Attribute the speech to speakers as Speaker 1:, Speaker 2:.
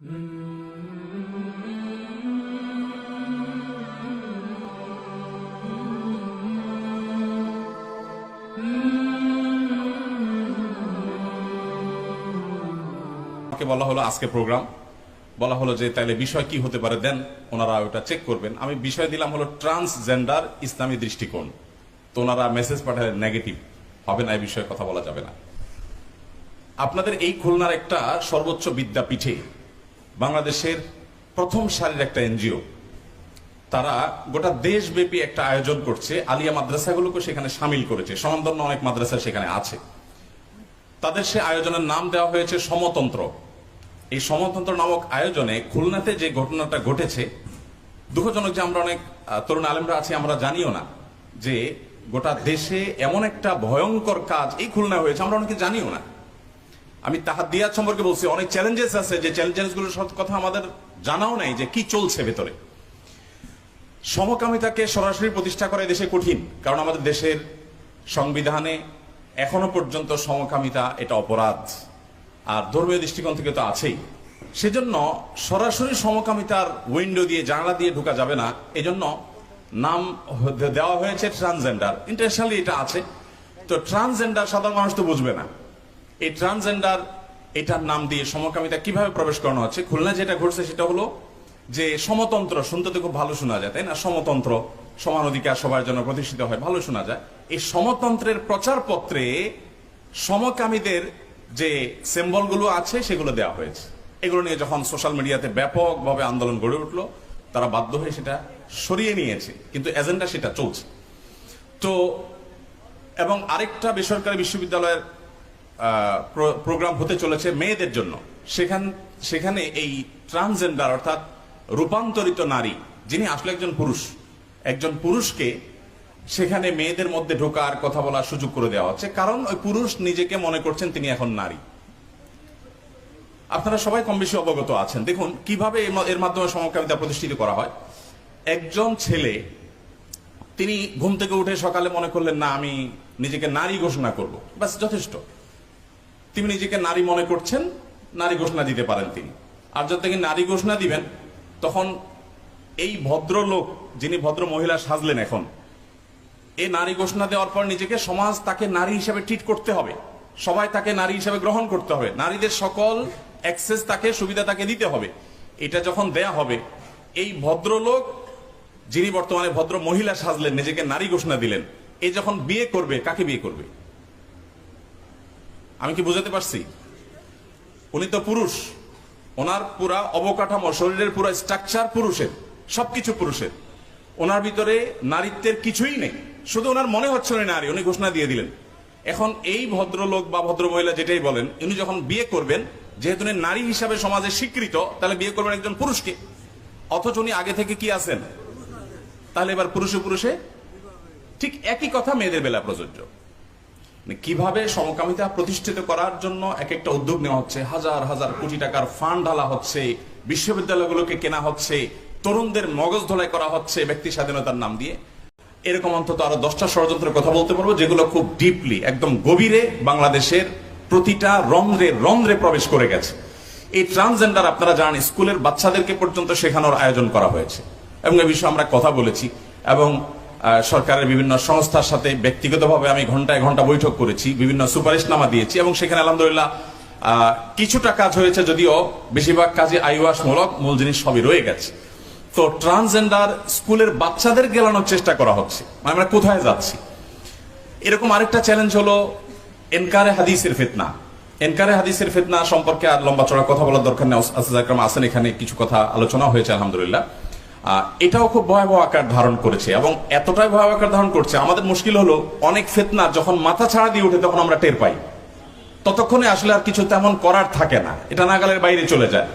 Speaker 1: বলা হলো আজকে প্রোগ্রাম বলা হলো যে, তাইলে বিষয় কি হতে পারে? দেন ওনারা ওটা চেক করবেন। আমি বিষয় দিলাম হলো ট্রান্সজেন্ডার ইসলামী দৃষ্টিকোণ। তো ওনারা মেসেজ পাঠালেন নেগেটিভ হবে না, এই বিষয়ে কথা বলা যাবে না। আপনাদের এই খুলনার একটা সর্বোচ্চ বিদ্যাপীঠে বাংলাদেশের প্রথম সারির একটা এনজিও। তারা গোটা দেশব্যাপী একটা আয়োজন করছে। আলিয়া মাদ্রাসাগুলোকে সেখানে সামিল করেছে। সমান্তন্য অনেক মাদ্রাসা সেখানে আছে। তাদের সে আয়োজনের নাম দেওয়া হয়েছে সমতন্ত্র। এই সমতন্ত্র নামক আয়োজনে খুলনাতে যে ঘটনাটা ঘটেছে, দুঃখজনক যে আমরা অনেক তরুণ আলেমরা আছি, আমরা জানিও না যে গোটা দেশে এমন একটা ভয়ঙ্কর কাজ এই খুলনা হয়েছে। আমরা অনেকে জানিও না। আমি তাহার দিয়ার সম্পর্কে বলছি, অনেক চ্যালেঞ্জেস আছে, যে চ্যালেঞ্জেসগুলোর কথা আমাদের জানাও নাই যে কি চলছে ভেতরে। সমকামিতাকে সরাসরি প্রতিষ্ঠা করা দেশে কঠিন, কারণ আমাদের দেশের সংবিধানে এখনও পর্যন্ত সমকামিতা এটা অপরাধ, আর ধর্মীয় দৃষ্টিকোণ থেকে তো আছেই। সেজন্য সরাসরি সমকামিতার উইন্ডো দিয়ে, জানালা দিয়ে ঢোকা যাবে না, এজন্য নাম দেওয়া হয়েছে ট্রান্সজেন্ডার ইন্টারন্যাশনালি এটা আছে, তো ট্রান্সজেন্ডার সাধারণ মানুষ তো বুঝবে না। এই ট্রান্সজেন্ডার এটার নাম দিয়ে সমকামিতা কীভাবে প্রবেশ করানো হচ্ছে, খুলনা যেটা ঘটছে সেটা হলো যে সমতন্ত্র, শুনতে তো খুব ভালো শোনা যায়, তাই না? সমতন্ত্র, সমান অধিকার সবার জন্য প্রতিষ্ঠিত হয়, ভালো শোনা যায়। এই সমতন্ত্রের প্রচারপত্রে সমকামীদের যে সিম্বলগুলো আছে, সেগুলো দেওয়া হয়েছে। এগুলো নিয়ে যখন সোশ্যাল মিডিয়াতে ব্যাপকভাবে আন্দোলন গড়ে উঠল, তারা বাধ্য হয়ে সেটা সরিয়ে নিয়েছে। কিন্তু এজেন্ডা সেটা চলছে। তো, এবং আরেকটা বেসরকারি বিশ্ববিদ্যালয়ের প্রোগ্রাম হতে চলেছে মেয়েদের জন্য। সেখান, সেখানে এই ট্রান্সজেন্ডার অর্থাৎ রূপান্তরিত নারী, যিনি আসলে একজন পুরুষ, একজন পুরুষকে সেখানে মেয়েদের মধ্যে ঢোকার কথা বলার সুযোগ করে দেওয়া হচ্ছে। কারণ ওই পুরুষ নিজেকে মনে করছেন তিনি এখন নারী। আপনারা সবাই কম বেশি অবগত আছেন। দেখুন, কীভাবে এর মাধ্যমে সমকামিতা প্রতিষ্ঠিত করা হয়। একজন ছেলে, তিনি ঘুম থেকে উঠে সকালে মনে করলেন, না, আমি নিজেকে নারী ঘোষণা করব। ব্যাস, যথেষ্ট। তিনি নিজেকে নারী মনে করছেন, নারী ঘোষণা দিতে পারেন তিনি। আর যখন থেকে নারী ঘোষণা দিবেন, তখন এই ভদ্রলোক, যিনি ভদ্র মহিলা সাজলেন এখন, এই নারী ঘোষণা দেওয়ার পর নিজেকে সমাজ তাকে নারী হিসেবে ট্রিট করতে হবে। সবাই তাকে নারী হিসেবে গ্রহণ করতে হবে। নারীদের সকল অ্যাক্সেস তাকে, সুবিধা তাকে দিতে হবে। এটা যখন দেয়া হবে, এই ভদ্রলোক, যিনি বর্তমানে ভদ্র মহিলা সাজলেন, নিজেকে নারী ঘোষণা দিলেন, এ যখন বিয়ে করবে, কাকে বিয়ে করবে? আমি কি বুঝাতে পারছি? উনি তো পুরুষ। ওনার পুরা অবকাঠামো, শরীরের পুরো স্ট্রাকচার পুরুষের, সবকিছু পুরুষের। ওনার ভিতরে নারীত্বের কিছুই নেই। শুধু ওনার মনে হচ্ছে উনি নারী, উনি ঘোষণা দিয়ে দিলেন। এখন এই ভদ্রলোক বা ভদ্র মহিলা যেটাই বলেন উনি যখন বিয়ে করবেন, যেহেতু উনি নারী হিসাবে সমাজে স্বীকৃত, তাহলে বিয়ে করবেন একজন পুরুষকে। অথচ উনি আগে থেকে কি আছেন? তাহলে এবার পুরুষে পুরুষে? ঠিক একই কথা মেয়েদের বেলা প্রযোজ্য। কীভাবে সমকামিতা প্রতিষ্ঠিত করার জন্য এক একটা উদ্যোগ নেওয়া হচ্ছে? হাজার হাজার কোটি টাকার ফান্ড ঢালা হচ্ছে, বিশ্ববিদ্যালয়গুলোকে কেনা হচ্ছে, তরুণদের মগজ ধোলাই করা হচ্ছে ব্যক্তি স্বাধীনতার নাম দিয়ে। এরকম অন্তত আরও দশটা ষড়যন্ত্রের কথা বলতে পারব, যেগুলো খুব ডিপলি, একদম গভীরে বাংলাদেশের প্রতিটা রন্ধ্রে রন্ধ্রে প্রবেশ করে গেছে। এই ট্রান্সজেন্ডার আপনারা জানেন, স্কুলের বাচ্চাদেরকে পর্যন্ত শেখানোর আয়োজন করা হয়েছে। এবং এ বিষয়ে আমরা কথা বলেছি। এবং সরকারের বিভিন্ন সংস্থার সাথে ব্যক্তিগতভাবে আমি ঘন্টায় ঘণ্টা বৈঠক করেছি, বিভিন্ন সুপারিশনামা দিয়েছি এবং সেখানে আলহামদুলিল্লাহ কিছুটা কাজ হয়েছে যদিও বেশিরভাগ কাজে আইওয়াসমূলক মূল জিনিস সবই রয়ে গেছে। তো ট্রান্সজেন্ডার স্কুলের বাচ্চাদের গেলানোর চেষ্টা করা হচ্ছে মানে আমরা কোথায় যাচ্ছি? এরকম আরেকটা চ্যালেঞ্জ হলো এনকারে হাদিসের ফেতনা। এনকারে হাদিসের ফেতনা সম্পর্কে আর লম্বা চড়া কথা বলার দরকার নেই আসেন এখানে, কিছু কথা আলোচনা হয়েছে, আলহামদুলিল্লাহ। এটাও খুব ভয়াবহ আকার ধারণ করেছে এবং এতটাই ভয়াবহ আকার ধারণ করছে। আমাদের মুশকিল হলো অনেক ফেতনা যখন মাথা ছাড়া দিয়ে ওঠে তখন আমরা টের পাই। ততক্ষণে আসলে আর কিছু তেমন করার থাকে না। এটা নাগালের বাইরে চলে যায়।